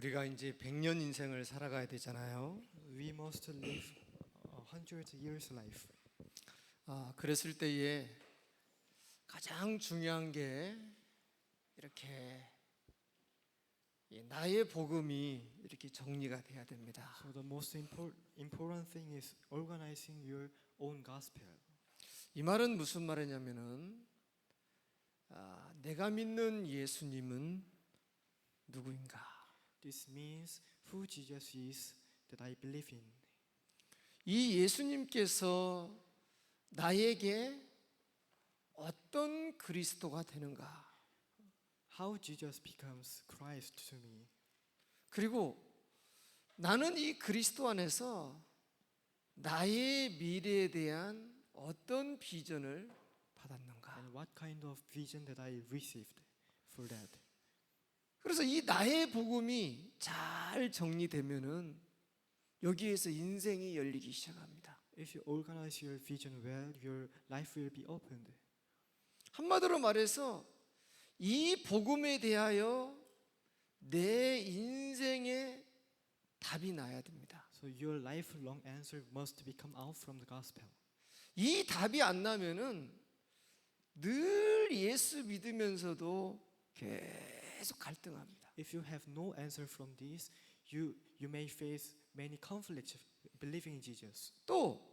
우리가 이제 100년 인생을 살아가야 되잖아요. we must live a hundred years life. 아, 그랬을 때에 가장 중요한 게 이렇게 이 나의 복음이 이렇게 정리가 돼야 됩니다. So the most impor- important thing is organizing your own gospel. 이 말은 무슨 말이냐면은 아, 내가 믿는 예수님은 누구인가? This means who Jesus is that I believe in. 이 예수님께서 나에게 어떤 그리스도가 되는가? How Jesus becomes Christ to me. 그리고 나는 이 그리스도 안에서 나의 미래에 대한 어떤 비전을 받았는가? And what kind of vision that I received for that. 그래서 이 나의 복음이 잘 정리되면은 여기에서 인생이 열리기 시작합니다. If you organize your vision well, your life will be opened. 한마디로 말해서 이 복음에 대하여 내 인생의 답이 나야 됩니다. So your lifelong answer must be come out from the gospel. 이 답이 안 나면은 늘 예수 믿으면서도 계속 갈등합니다. If you have no answer from this, you you may face many conflicts believing in Jesus. 또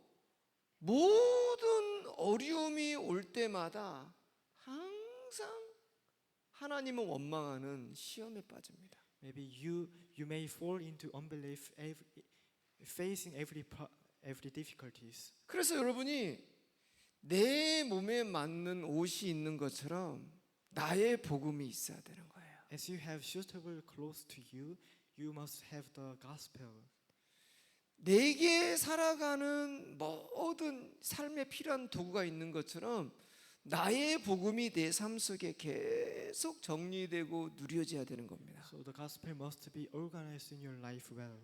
모든 어려움이 올 때마다 항상 하나님을 원망하는 시험에 빠집니다. Maybe you you may fall into unbelief, every, facing every every difficulties. 그래서 여러분이 내 몸에 맞는 옷이 있는 것처럼 나의 복음이 있어야 되는 거예요. As you have suitable clothes to you, you must have the gospel. 내게 살아가는 모든 삶에 필요한 도구가 있는 것처럼 나의 복음이 내 삶 속에 계속 정리되고 누려져야 되는 겁니다. So the gospel must be organized in your life well.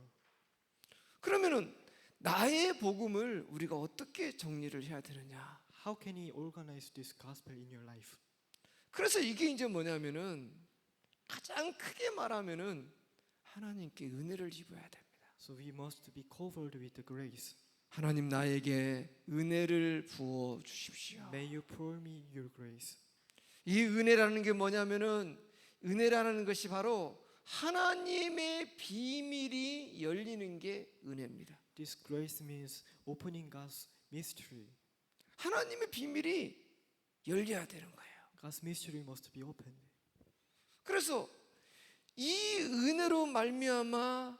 그러면은 나의 복음을 우리가 어떻게 정리를 해야 되느냐? How can you organize this gospel in your life? 그래서 이게 이제 뭐냐면은 가장 크게 말하면은 하나님께 은혜를 입어야 됩니다. So we must be covered with the grace. 하나님 나에게 은혜를 부어 주십시오. May you pour me your grace. 이 은혜라는 게 뭐냐면은 은혜라는 것이 바로 하나님의 비밀이 열리는 게 은혜입니다. This grace means opening God's mystery. 하나님의 비밀이 열려야 되는 거예요. God's mystery must be opened. 그래서 이 은혜로 말미암아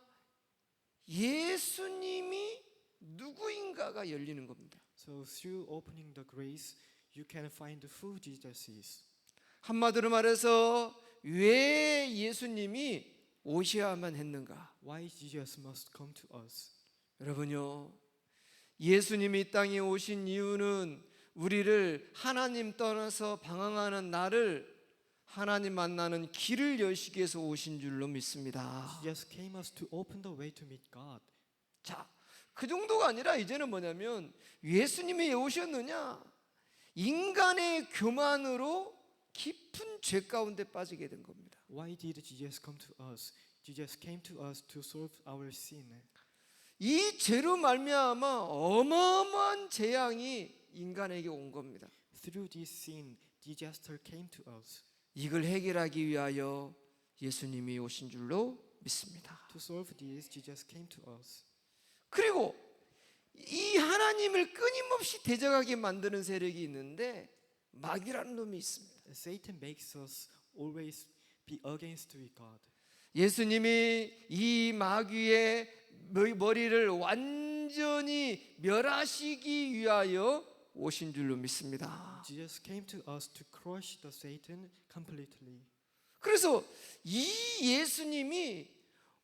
예수님이 누구인가가 열리는 겁니다. So through opening the grace, you can find who Jesus is. 한마디로 말해서 왜 예수님이 오셔야만 했는가? Why Jesus must come to us? 여러분요, 예수님이 이 땅에 오신 이유는 우리를 하나님 떠나서 방황하는 나를 하나님 만나는 길을 여시기 위해서 오신 줄로 믿습니다. Jesus came us to open the way to meet God. 자, 그 정도가 아니라 이제는 뭐냐면 예수님이 왜 오셨느냐? 인간의 교만으로 깊은 죄 가운데 빠지게 된 겁니다. Why did Jesus come to us? Jesus came to us to solve our sin. 이 죄로 말미암아 어마어마한 재앙이 인간에게 온 겁니다. Through this sin, disaster came to us. 이걸 해결하기 위하여 예수님이 오신 줄로 믿습니다. To solve this, Jesus came to us. 그리고 이 하나님을 끊임없이 대적하게 만드는 세력이 있는데 마귀라는 놈이 있습니다. Satan makes us always be against God. 예수님이 이 마귀의 머- 머리를 완전히 멸하시기 위하여 오신 줄로 믿습니다. Jesus came to us to crush the Satan completely. 그래서 이 예수님이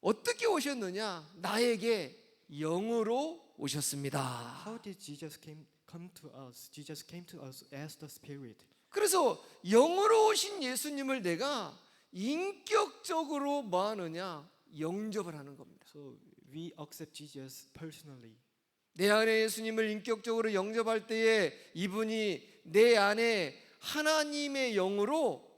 어떻게 오셨느냐? 나에게 영으로 오셨습니다. How did Jesus came come to us? Jesus came to us as the Spirit. 그래서 영으로 오신 예수님을 내가 인격적으로 뭐 하느냐? 영접을 하는 겁니다. So we accept Jesus personally. 내 안에 예수님을 인격적으로 영접할 때에 이분이 내 안에 하나님의 영으로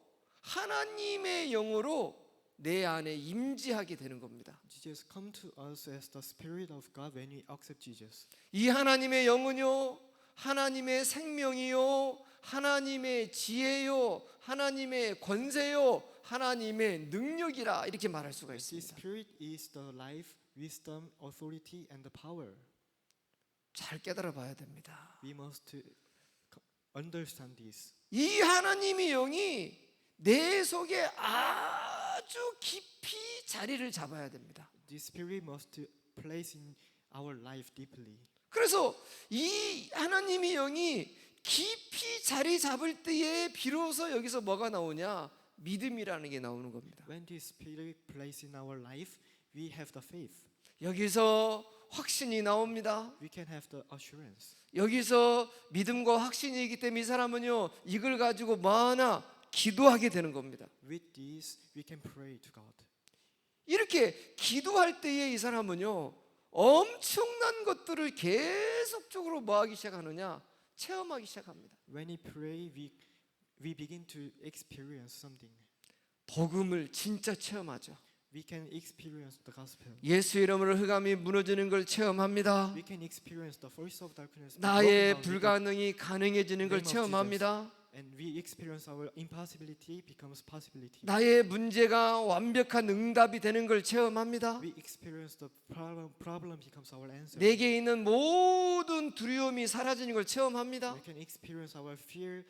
하나님의 영으로 내 안에 임재하게 되는 겁니다. Jesus come to us as the Spirit of God when we accept Jesus. 이 하나님의 영은요, 하나님의 생명이요, 하나님의 지혜요, 하나님의 권세요, 하나님의 능력이라 이렇게 말할 수가 This 있습니다. Spirit is the life, wisdom, authority, and the power. 잘 깨달아 봐야 됩니다. We must understand this. 이 하나님의 영이 내 속에 아주 깊이 자리를 잡아야 됩니다. This Spirit must place in our life deeply. 그래서 이 하나님의 영이 깊이 자리 잡을 때에 비로소 여기서 뭐가 나오냐? 믿음이라는 게 나오는 겁니다. When this Spirit place in our life, we have the faith. 여기서 확신이 나옵니다. We can have the assurance. 여기서 믿음과 확신이 있기 때문에 이 사람은요, 이걸 가지고 뭐 하나 기도하게 되는 겁니다. With this, we can pray to God. 이렇게 기도할 때에 이 사람은요, 엄청난 것들을 계속적으로 뭐 하기 시작하느냐? 체험하기 시작합니다. When we pray, we we begin to experience something. 복음을 진짜 체험하죠. We can experience the gospel. 예수 이름으로 흑암이 무너지는 걸 체험합니다. We can experience the force of darkness. 나의 불가능이 가능해지는 걸 체험합니다. and we experience our impossibility becomes possibility. 나의 문제가 완벽한 응답이 되는 걸 체험합니다. We experience the problem. Problem becomes our answer. 내게 있는 모든 두려움이 사라지는 걸 체험합니다. We can experience our fear.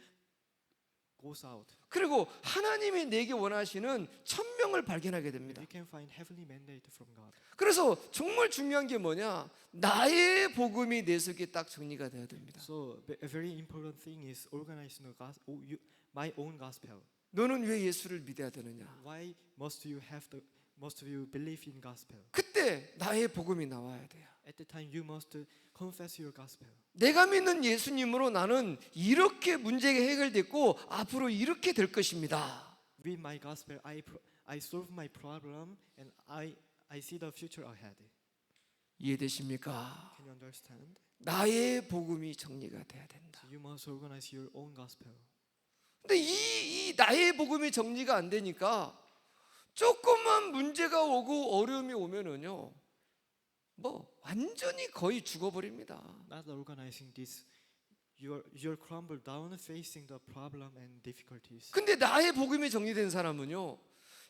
그리고 하나님이 내게 원하시는 천명을 발견하게 됩니다. We can find heavenly mandate from God. 그래서 정말 중요한 게 뭐냐? 나의 복음이 내 속에 딱 정리가 되어야 됩니다. So a very important thing is organizing the gospel, my own gospel. 너는 왜 예수를 믿어야 되느냐? Why must you have the must you believe in gospel? 그때 나의 복음이 나와야 돼요. At the time you must confess your gospel. 내가 믿는 예수님으로 나는 이렇게 문제가 해결됐고 앞으로 이렇게 될 것입니다. With my gospel, I I solve my problem and I I see the future ahead. 이해되십니까? Can you understand? 나의 복음이 정리가 돼야 된다. So you must organize your own gospel. 근데 이, 이 나의 복음이 정리가 안 되니까 조금만 문제가 오고 어려움이 오면은요, 뭐 완전히 거의 죽어버립니다. Not organizing this, you're you're crumbled down facing the problem and difficulties. 근데 나의 복음이 정리된 사람은요,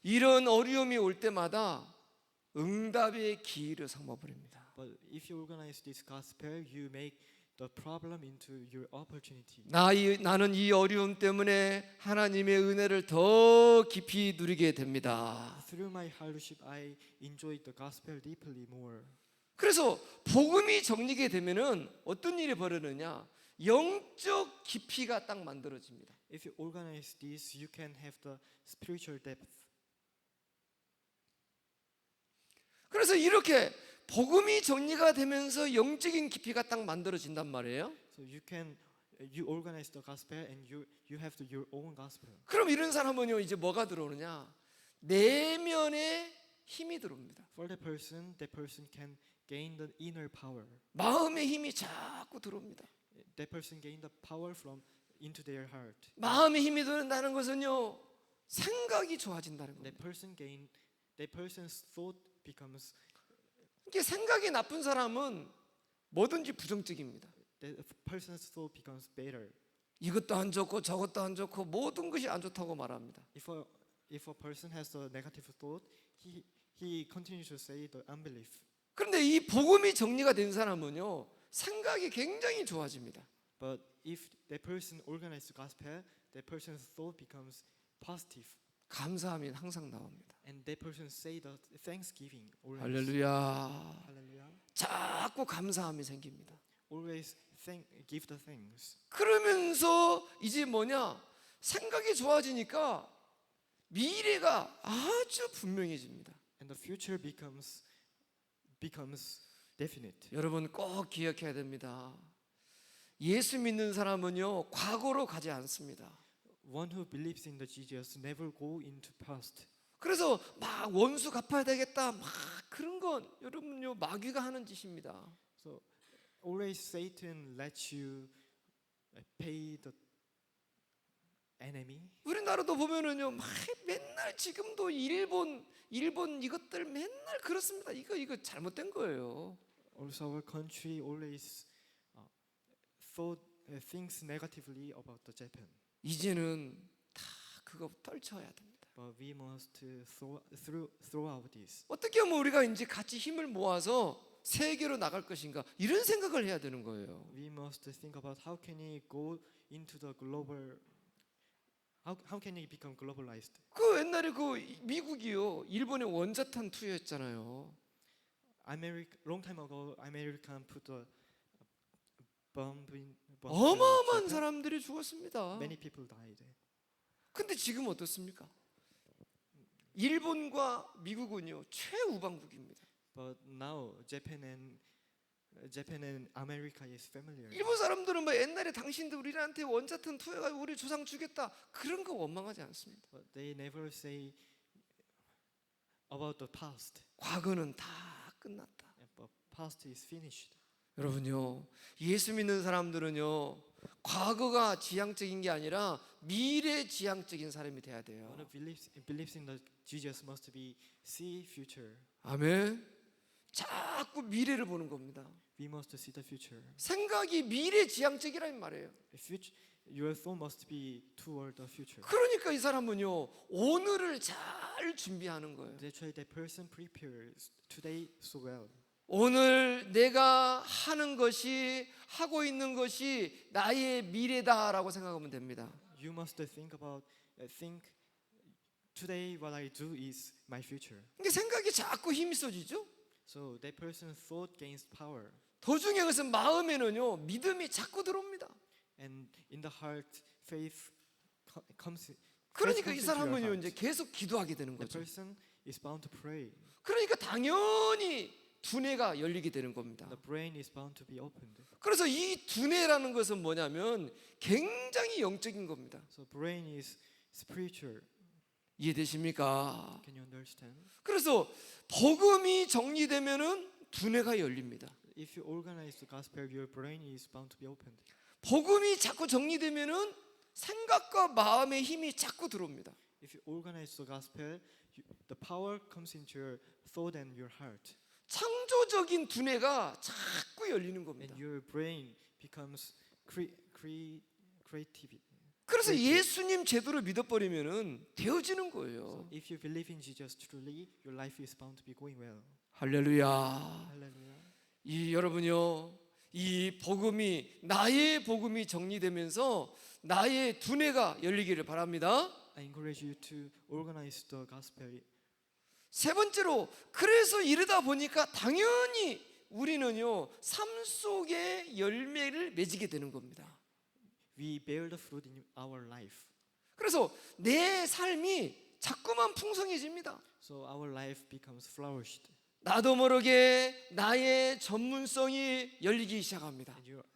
이런 어려움이 올 때마다 응답의 기회를 삼아 버립니다. But if you organize this gospel, you make the problem into your opportunity. 나, 이, 나는 이 어려움 때문에 하나님의 은혜를 더 깊이 누리게 됩니다. Through my hardship, I enjoyed the gospel deeply more. 그래서 복음이 정리게 되면은 어떤 일이 벌어지느냐? 영적 깊이가 딱 만들어집니다. If you organize this, you can have the spiritual depth. 그래서 이렇게 복음이 정리가 되면서 영적인 깊이가 딱 만들어진단 말이에요. So you can you organize the gospel and you you have the, your own gospel. 그럼 이런 사람은요 이제 뭐가 들어오느냐? 내면에 힘이 들어옵니다. For the person, that person can gain the inner power. 마음의 힘이 자꾸 들어옵니다. That person gain the power from into their heart. 마음의 힘이 들어온다는 것은요 생각이 좋아진다는 That 겁니다. person gain that person's thought becomes 이게 생각이 나쁜 사람은 뭐든지 부정적입니다. that person's thought becomes better. 이것도 안 좋고 저것도 안 좋고 모든 것이 안 좋다고 말합니다. If a if a person has a negative thought, he he continues to say the unbelief. 그런데 이 복음이 정리가 된 사람은요 생각이 굉장히 좋아집니다. But if that person organizes gospel, that person's thought becomes positive, 감사함이 항상 나옵니다. and that person say the thanksgiving always. 할렐루야. Hallelujah. 자꾸 감사함이 생깁니다. Always thank, give the thanks. 그러면서 이제 뭐냐 생각이 좋아지니까 미래가 아주 분명해집니다. and the future becomes becomes definite. 여러분 꼭 기억해야 됩니다. 예수 믿는 사람은요 과거로 가지 않습니다. One who believes in the Jesus never go into past. 그래서 막 원수 갚아야 되겠다 막 그런 건 여러분요 마귀가 하는 짓입니다. So always Satan lets you uh, pay the enemy. 우리나라도 보면은요, 막 맨날 지금도 일본 일본 이것들 맨날 그렇습니다. 이거 이거 잘못된 거예요. Also, our country always uh, thought uh, thinks negatively about the Japan. 이제는 다 그거 떨쳐야 됩니다. But we must uh, throw, throw, throw out this. 어떻게 하면 우리가 이제 같이 힘을 모아서 세계로 나갈 것인가 이런 생각을 해야 되는 거예요. We must think about how can we go into the global. How, how can we become globalized? 그 옛날에 그 미국이요 일본의 원자탄 투여했잖아요. America, long time ago, American put a bomb in. 어마어마한. 사람들이 죽었습니다. Many people died. 근데 지금 어떻습니까? 일본과 미국은요 최우방국입니다. But now Japan and uh, Japan and America is familiar. 일본 사람들은 뭐 옛날에 당신들 우리한테 원자탄 투여가지고 우리 조상 주겠다 그런 거 원망하지 않습니다. But they never say about the past. 과거는 다 끝났다. But past is finished. 여러분요 예수 믿는 사람들은요 과거가 지향적인 게 아니라 미래 지향적인 사람이 돼야 돼요. One who believes believes in the Jesus must be see future. 아멘. 자꾸 미래를 보는 겁니다. We must see the future. 생각이 미래 지향적이라는 말이에요. Future your thought must be toward the future. 그러니까 이 사람은요 오늘을 잘 준비하는 거예요. That's why the person prepares today so well. 오늘 내가 하는 것이 하고 있는 것이 나의 미래다라고 생각하면 됩니다. You must think about uh, think today what I do is my future. 그러니까 생각이 자꾸 힘이 써지죠. So that person thought gains power. 더 중요한 것은 마음에는요 믿음이 자꾸 들어옵니다. and in the heart faith co- comes 그러니까 이 사람은요. 이제 계속 기도하게 되는 the 거죠. person is bound to pray 그러니까 당연히 두뇌가 열리게 되는 겁니다. the brain is bound to be opened 그래서 이 두뇌라는 것은 뭐냐면 굉장히 영적인 겁니다. so brain is spiritual 이해되십니까? can you understand 그래서 복음이 정리되면은 두뇌가 열립니다. if you organize the gospel your brain is bound to be opened 복음이 자꾸 정리되면은 생각과 마음의 힘이 자꾸 들어옵니다. if you organize the gospel you, the power comes into your thought and your heart 창조적인 두뇌가 자꾸 열리는 겁니다. and your brain becomes cre- cre- creative 그래서 예수님 제대로 믿어버리면은 되어지는 거예요. if you believe in Jesus truly your life is bound to be going well 할렐루야. hallelujah 이 여러분요. 이 복음이 나의 복음이 정리되면서 나의 두뇌가 열리기를 바랍니다. I encourage you to organize the gospel. 세 번째로 그래서 이러다 보니까 당연히 우리는요 삶 속에 열매를 맺게 되는 겁니다. We bear the fruit in our life. 그래서 내 삶이 자꾸만 풍성해집니다. So our life becomes flourished. 나도 모르게 나의 전문성이 열리기 시작합니다. And your,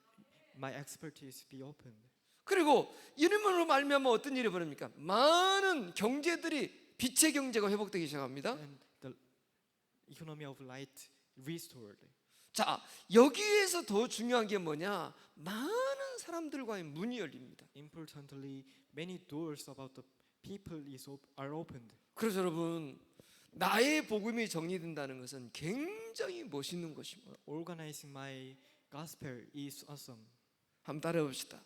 my expertise be opened. 그리고 이름으로 말미암아 어떤 일이 벌어집니까? 많은 경제들이 빛의 경제가 회복되기 시작합니다. And the economy of light restored. 자 여기에서 더 중요한 게 뭐냐? 많은 사람들과의 문이 열립니다. Importantly, many doors about the people is op- are opened. 그래서 여러분 나의 복음이 정리된다는 것은 굉장히 멋있는 것입니다. Organizing my gospel is awesome. 한번 따라해 봅시다.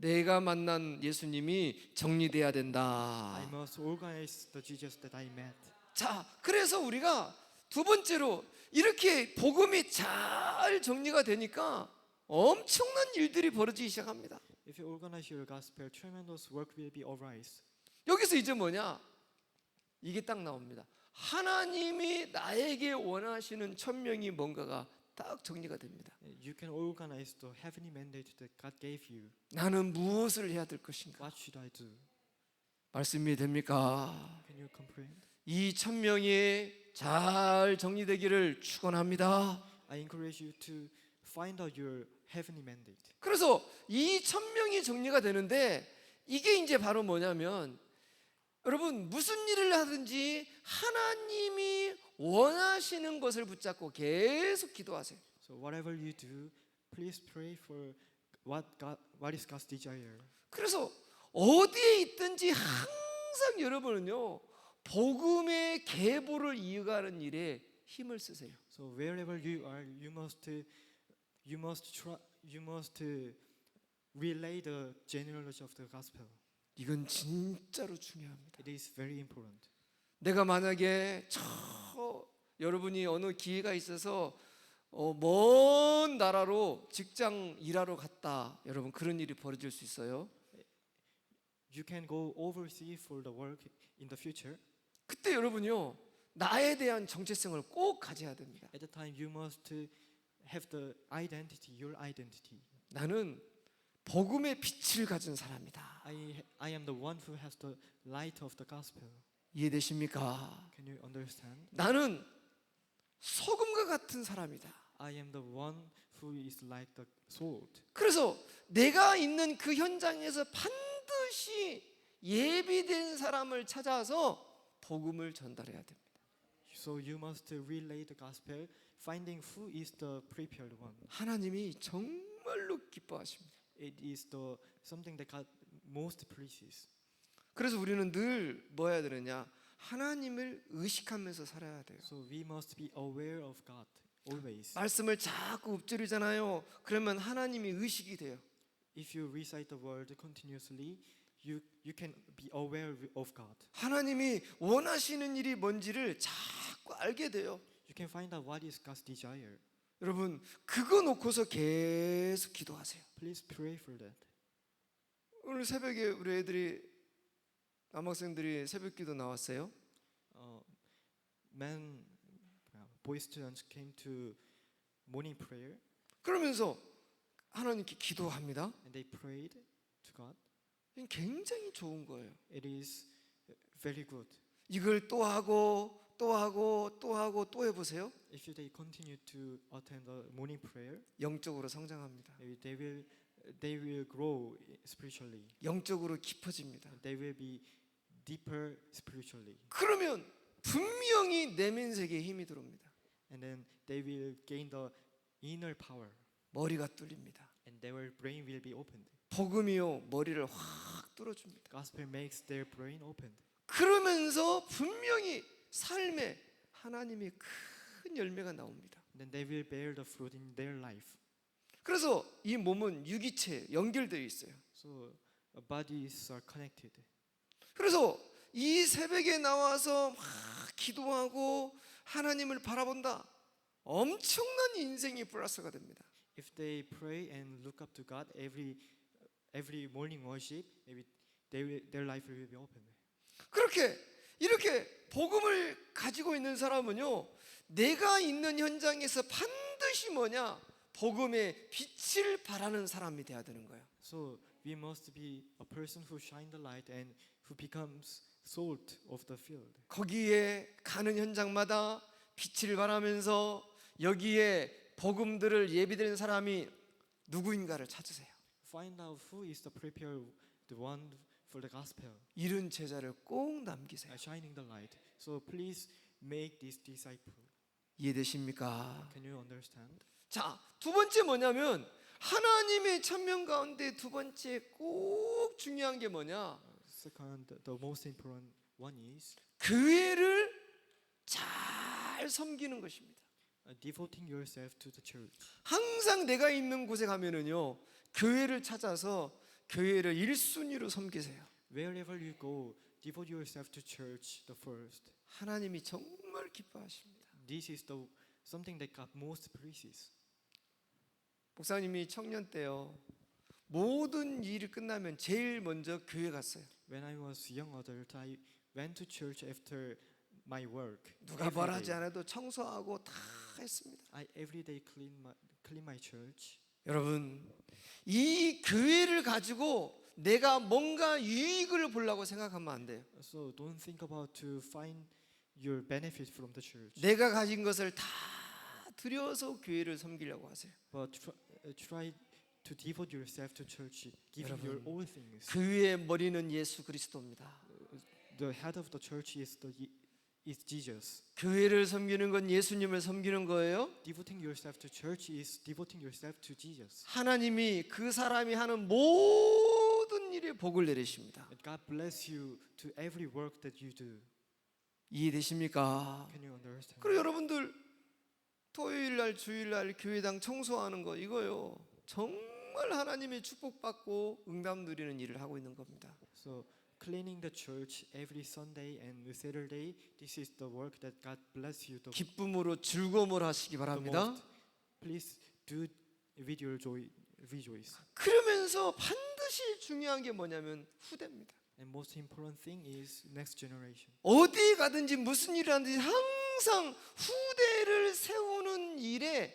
내가 만난 예수님이 정리돼야 I 된다. must organize the Jesus that I met. 자, 그래서 우리가 두 번째로 이렇게 복음이 잘 정리가 되니까 엄청난 일들이 벌어지기 시작합니다. If you organize your gospel, tremendous work will be arise. 여기서 이제 뭐냐? 이게 딱 나옵니다. 하나님이 나에게 원하시는 천명이 뭔가가 딱 정리가 됩니다. You can organize the heavenly mandate that God gave you. 나는 무엇을 해야 될 것인가? What should I do? 말씀이 됩니까? Can you comprehend? 이 천명이 잘 정리되기를 축원합니다. I encourage you to find out your heavenly mandate. 그래서 이 천명이 정리가 되는데 이게 이제 바로 뭐냐면 여러분 무슨 일을 하든지 하나님이 원하시는 것을 붙잡고 계속 기도하세요. So whatever you do, please pray for what God, what is God's desire. 그래서 어디에 있든지 항상 여러분은요 복음의 계보를 이어가는 일에 힘을 쓰세요. So wherever you are, you must uh, you must try you must uh, relay the genealogy of the gospel. 이건 진짜로 중요합니다. It is very important. 내가 만약에 저 여러분이 어느 기회가 있어서 어, 먼 나라로 직장 일하러 갔다. 여러분 그런 일이 벌어질 수 있어요. You can go overseas for the work in the future. 그때 여러분요 나에 대한 정체성을 꼭 가져야 됩니다. At the time, you must uh, have the identity, your identity. 나는 복음의 빛을 가진 사람이다. I I am the one who has the light of the gospel. 이해되십니까? Can you understand? 나는 소금과 같은 사람이다. I am the one who is like the salt. 그래서 내가 있는 그 현장에서 반드시 예비된 사람을 찾아서 복음을 전달해야 됩니다. So you must relay the gospel, finding who is the prepared one. 하나님이 정말로 기뻐하십니다. It is the something that God most pleases. 그래서 우리는 늘 뭐 해야 되느냐? 하나님을 의식하면서 살아야 돼요. So we must be aware of God always. 말씀을 자꾸 읊조리잖아요. 그러면 하나님이 의식이 돼요. If you recite the word continuously, you you can be aware of God. 하나님이 원하시는 일이 뭔지를 자꾸 알게 돼요. You can find out what is God's desire. 여러분 그거 놓고서 계속 기도하세요. Please pray for that. 오늘 새벽에 우리 애들이 남학생들이 새벽기도 나왔어요. Uh, men, uh, boy students came to morning prayer 그러면서 하나님께 기도합니다. and they prayed to God. 이건 굉장히 좋은 거예요. It is very good. 이걸 또 하고 또 하고 또 하고 또 해보세요. If they continue to attend the morning prayer, 영적으로 성장합니다. maybe they will they will grow spiritually. 영적으로 깊어집니다. They will be deeper spiritually, 그러면 분명히 내면 세계에 힘이 들어옵니다. and then they will gain the inner power, 머리가 뚫립니다. and their brain will be opened. 복음이요 머리를 확 뚫어줍니다. Gospel makes their brain opened. 그러면서 분명히 삶에 하나님의 큰 열매가 나옵니다. Then they will bear the fruit in their life. 그래서 이 몸은 유기체 연결되어 있어요. So uh, bodies are connected. 그래서 이 새벽에 나와서 막 기도하고 하나님을 바라본다. 엄청난 인생이 플러스가 됩니다. If they pray and look up to God every every morning worship, maybe they will, their life will be opened. 그렇게 이렇게 복음을 가지고 있는 사람은요. 내가 있는 현장에서 반드시 뭐냐? 복음의 빛을 발하는 사람이 돼야 되는 거예요. So we must be a person who shine the light and who becomes salt of the field. 거기에 가는 현장마다 빛을 발하면서 여기에 복음들을 예비되는 사람이 누구인가를 찾으세요. Find out who is the prepared, the one for the gospel, 이런 제자를 꼭 남기세요. uh, shining the light. So please make this disciple. 이해되십니까? Can you understand? 자, 두 번째 뭐냐면 하나님의 천명 가운데 두 번째 꼭 중요한 게 뭐냐? Second, the most important one is 교회를 잘 섬기는 것입니다. uh, devoting yourself to the church. 항상 내가 있는 곳에 가면은요. 교회를 찾아서 교회를 1순위로 섬기세요. Wherever you go, devote yourself to church the first. 하나님이 정말 기뻐하십니다. This is the something that God most pleases. 목사님이 청년 때요. 모든 일이 끝나면 제일 먼저 교회 갔어요. When I was young adult, I went to church after my work. 누가 Every 뭘 하지 day. 않아도 청소하고 다 했습니다. I every day clean my clean my church. 여러분, 이 교회를 가지고 내가 뭔가 유익을 보려고 생각하면 안 돼요. So don't think about to find your benefit from the church, 내가 가진 것을 다 들여서 교회를 섬기려고 하세요. but try, uh, try to devote yourself to church, giving your all things. 교회의 머리는 예수 그리스도입니다. The head of the church is the is Jesus. 교회를 섬기는 건 예수님을 섬기는 거예요. Devoting yourself to church is devoting yourself to Jesus. 하나님이 그 사람이 하는 모든 일에 복을 내리십니다. God bless you to every work that you do. 이해되십니까? Can you understand? 그리고 여러분들 토요일 날 주일 날 교회당 청소하는 거 이거요. 정말 하나님의 축복받고 응답 누리는 일을 하고 있는 겁니다. So cleaning the church every Sunday and Saturday, this is the work that God bless you the, 기쁨으로 즐거움을 하시기 바랍니다. Please do with your joy, rejoice. 그러면서 반드시 중요한 게 뭐냐면 후대입니다. And most important thing is next generation. 어디 가든지 무슨 일을 하든지 항상 후대를 세우는 일에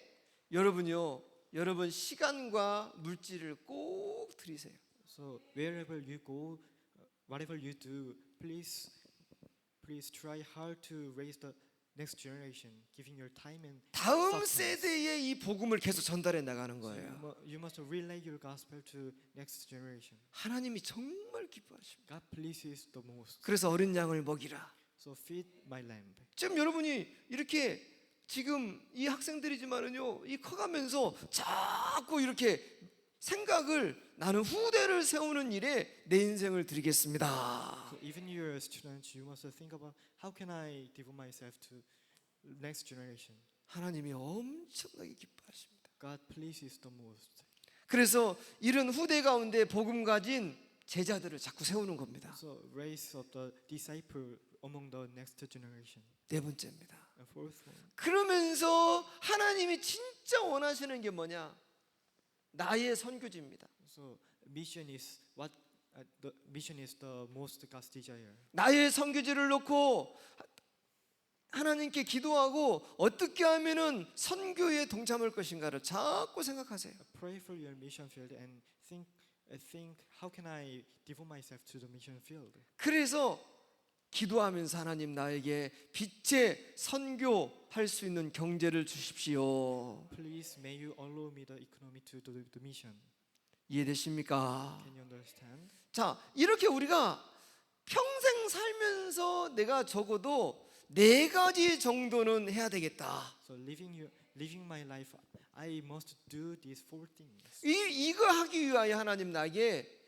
여러분요. 여러분 시간과 물질을 꼭 들이세요. So wherever you go, uh, whatever you do, please, please try hard to raise the next generation, giving your time and 다음. 세대에 이 복음을 계속 전달해 나가는 거예요. you must relay your gospel to next generation. 하나님이 정말 기뻐하십니다. God pleases the most. 그래서 어린 양을 먹이라. So feed my lamb. 지금 여러분이 이렇게 지금 이 학생들이지만은요, 이 커가면서 자꾸 이렇게 생각을 나는 후대를 세우는 일에 내 인생을 드리겠습니다. So even you're a student, you must think about how can I devote myself to next generation. 하나님이 엄청나게 기뻐하십니다. God pleases the most. 그래서 이런 후대 가운데 복음 가진 제자들을 자꾸 세우는 겁니다. So raise up the disciple among the next generation. 네 번째입니다. 그러면서 하나님이 진짜 원하시는 게 뭐냐? 나의 선교지입니다. So mission is what uh, the mission is the most God's desire. 나의 선교지를 놓고 하나님께 기도하고 어떻게 하면은 선교에 동참할 것인가를 자꾸 생각하세요. Pray for your mission field and think uh, think how can I devote myself to the mission field. 그래서 기도하면서 하나님 나에게 빛의 선교할 수 있는 경제를 주십시오. Please may you allow me the economy to do the mission. 이해되십니까? Can you understand? 자, 이렇게 우리가 평생 살면서 내가 적어도 네 가지 정도는 해야 되겠다. So living your living my life, I must do these four things. 이 이거 하기 위하여 하나님 나에게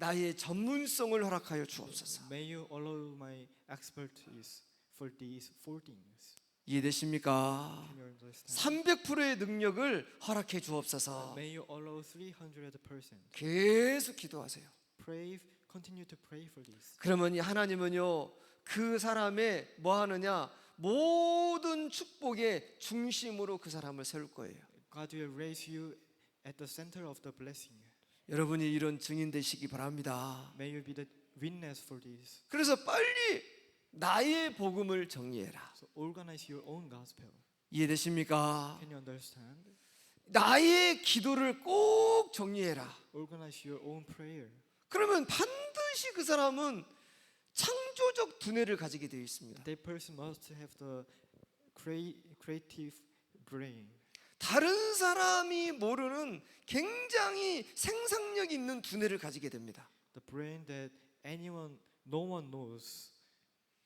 나의 전문성을 허락하여 주옵소서. May you allow my expertise for these four things. 이해되십니까? Can you understand? 300%의 능력을 허락해 주옵소서. May you allow 300%. 계속 기도하세요. Pray, continue to pray for this. 그러면 이 하나님은요 그 사람의 뭐 하느냐 모든 축복의 중심으로 그 사람을 세울 거예요. God will raise you at the center of the blessing. 여러분이 이런 증인 되시기 바랍니다. May you be the witness for this. 그래서 빨리 나의 복음을 정리해라. So organize your own gospel. 이해되십니까? Can you understand? 나의 기도를 꼭 정리해라. Organize your own prayer. 그러면 반드시 그 사람은 창조적 두뇌를 가지게 되어 있습니다. That person must have the crea- creative brain. 다른 사람이 모르는 굉장히 생산력 있는 두뇌를 가지게 됩니다. The brain that anyone, no one knows.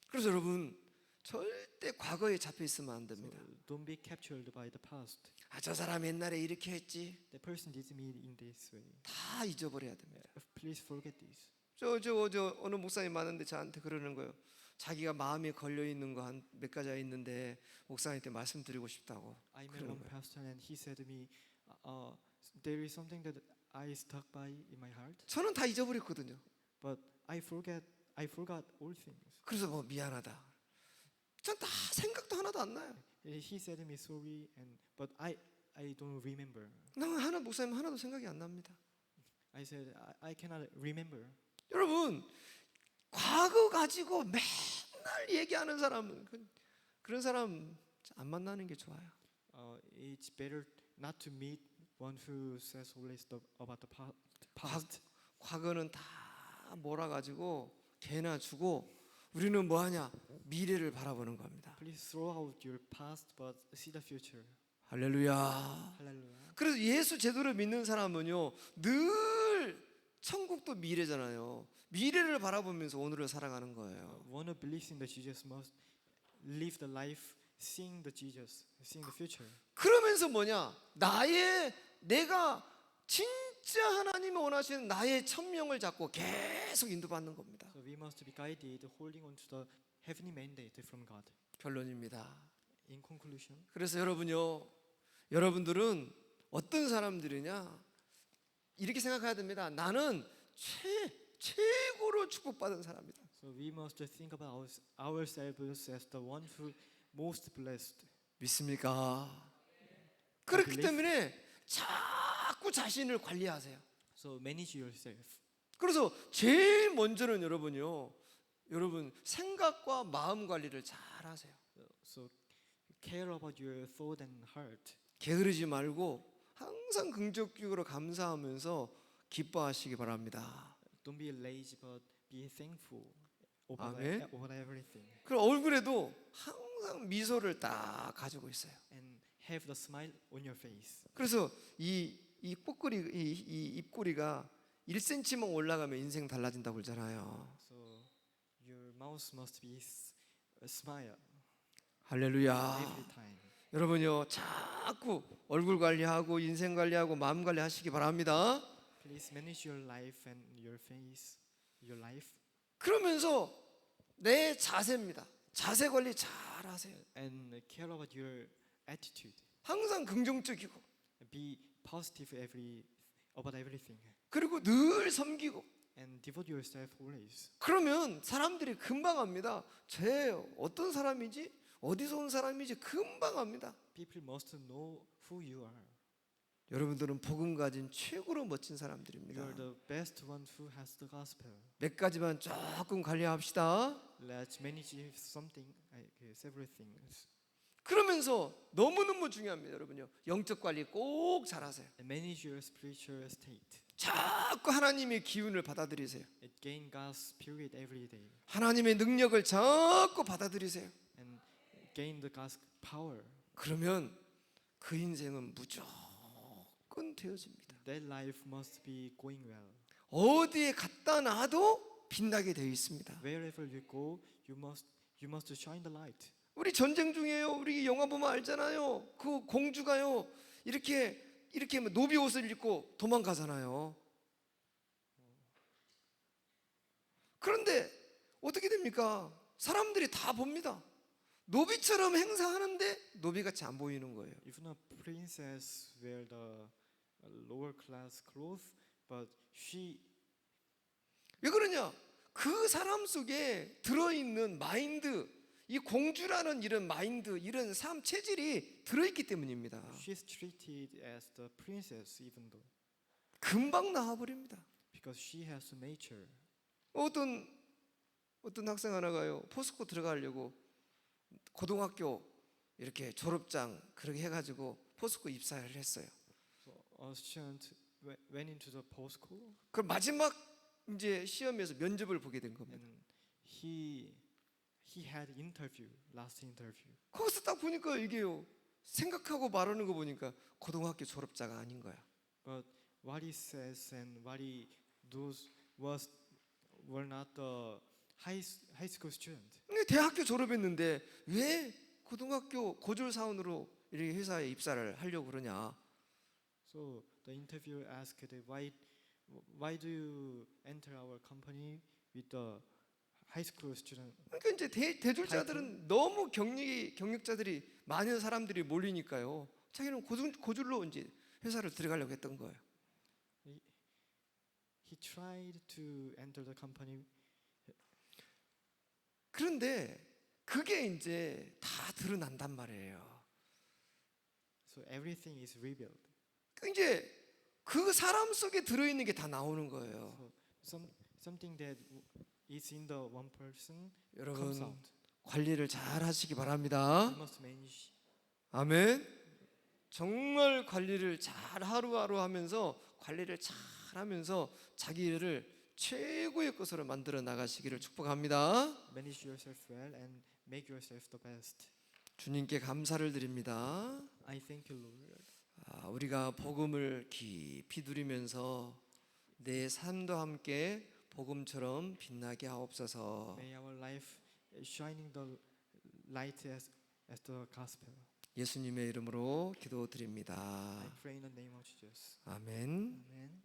그래서 여러분 절대 과거에 잡혀 있으면 안 So 됩니다. don't be captured by the past. 아, 저 사람 옛날에 이렇게 했지. The person did me in this way. 다 잊어버려야 됩니다. Please forget this. 저 저 저 어느 목사님 많은데 저한테 그러는 거예요. 자기가 마음에 걸려 있는 거 한 몇 가지 있는데 목사님한테 말씀드리고 싶다고. I met 그러는 one 거예요. pastor and he said to me, uh, "There is something that I stuck by in my heart, 저는 다 잊어버렸거든요. but I forget. I forgot all things." 그래서 뭐 미안하다. 전 다 생각도 하나도 안 나요. He said to me, "Sorry," and but I, I don't remember. 나 하나 목사님 하나도 생각이 안 납니다. I said, I, I cannot remember. 여러분 과거 가지고 맨날 얘기하는 사람은 그- 그런 사람 안 만나는 게 좋아요. Uh, it's better not to meet one who says always the, about the pa- past. 과거는 다 몰아가지고 개나 주고 우리는 뭐 하냐 미래를 바라보는 겁니다. Please throw out your past, but see the future. 할렐루야. Hallelujah. 그래서 예수 제대로 믿는 사람은요 늘 천국도 미래잖아요. 미래를 바라보면서 오늘을 살아가는 거예요. One who believes in the Jesus must live the life seeing the Jesus, seeing the future. 그러면서 뭐냐 나의 내가 진짜 하나님이 원하시는 나의 천명을 잡고 계속 인도받는 겁니다. So we must be guided holding on to the heavenly mandate from God. 결론입니다. In conclusion, 그래서 여러분요, 여러분들은 어떤 사람들이냐 이렇게 생각해야 됩니다. 나는 최 최고로 축복받은 사람이다. so we must think about ours, ourselves as the one who most blessed. 믿습니까? 그렇기. 때문에 자꾸 자신을 관리하세요. So manage yourself. 그래서 제일 먼저는 여러분요, 여러분 생각과 마음 관리를 잘 하세요. So care about your thought and heart. 게으르지 말고 항상 긍정적으로 감사하면서 기뻐하시기 바랍니다. Don't be lazy, but be thankful about, 아멘. e- about everything, 그럼 얼굴에도 항상 미소를 딱 가지고 있어요. and have the smile on your face. 그래서 이, 이 꼬꼬리, 이, 이 입꼬리가 1cm만 올라가면 인생 달라진다고 그러잖아요. So your mouth must be s- a smile 할렐루야. every time. 여러분요, 자꾸 얼굴 관리하고 인생 관리하고 마음 관리하시기 바랍니다. Please manage your life and your face, your life, 그러면서 내 자세입니다. 자세 관리 잘 하세요. and care about your attitude. 항상 긍정적이고 Be positive every about everything, 그리고 늘 섬기고 and devote yourself always. 그러면 사람들이 금방 압니다. 쟤 어떤 사람이지? 어디서 온 사람이지? 금방 압니다. People must know who you are. 여러분들은 복음 가진 최고로 멋진 You 사람들입니다. are the best one who has the gospel. 몇 가지만 조금 관리합시다. Let's manage something, uh, several things. 그러면서 너무너무 중요합니다, 여러분요. 영적 관리 꼭 잘하세요. Manage your spiritual state. 자꾸 하나님의 기운을 받아들이세요. Gain God's spirit every day. 하나님의 능력을 자꾸 받아들이세요. Gain the God's power. 그러면 그 인생은 무조건 되어집니다. That life must be going well. 어디에 갖다 놔도 빛나게 되어 있습니다. Wherever you go, you must you must shine the light. 우리 전쟁 중이에요. 우리 영화 보면 알잖아요. 그 공주가요. 이렇게 이렇게 뭐 노비 옷을 입고 도망가잖아요. 그런데 어떻게 됩니까? 사람들이 다 봅니다. 노비처럼 행사하는데 노비같이 안 보이는 거예요. Even a princess wear the uh, lower class clothes, but she 왜 그러냐? 그 사람 속에 들어 있는 마인드, 이 공주라는 이런 마인드, 이런 삶 체질이 들어 있기 때문입니다. she's treated as the princess even though 금방 나와 버립니다. because she has nature. 어떤 어떤 학생 하나가요 포스코 들어가려고 고등학교 이렇게 졸업장 그렇게 해가지고 포스코 입사를 했어요. So student we- went into the post school 그 마지막 이제 시험에서 면접을 보게 된 겁니다. and he he had interview last interview. 거기서 딱 보니까 이게요 생각하고 말하는 거 보니까 고등학교 졸업자가 아닌 거야. But what he says and what he does was were not the high high school student. 근데 대학교 졸업했는데 왜 고등학교 고졸 사원으로 이렇게 회사에 입사를 하려고 그러냐? So the interviewer asked why why do you enter our company with the high school student? 그러니까 이제 대, 대졸자들은 너무 경력이 경력자들이 많은 사람들이 몰리니까요. 자기는 고졸, 고졸로 이제 회사를 들어가려고 했던 거예요. He tried to enter the company, 그런데 그게 이제 다 드러난단 말이에요. so everything is revealed. 그 이제 그 사람 속에 들어 있는 게 다 나오는 거예요. So some something that is in the one person comes 여러분 out. 관리를 잘 하시기 바랍니다. You must manage. 아멘. 정말 관리를 잘 하루하루 하면서 관리를 잘 하면서 자기를 최고의 것으로 만들어 나가시기를 축복합니다. manage yourself well and make yourself the best. 주님께 감사를 드립니다. I thank you, Lord. 아, 우리가 복음을 깊이 누리면서 내 삶도 함께 복음처럼 빛나게 하옵소서. May our life shining the light as as the gospel. 예수님의 이름으로 I 기도드립니다. pray in the name of Jesus. 아멘. Amen.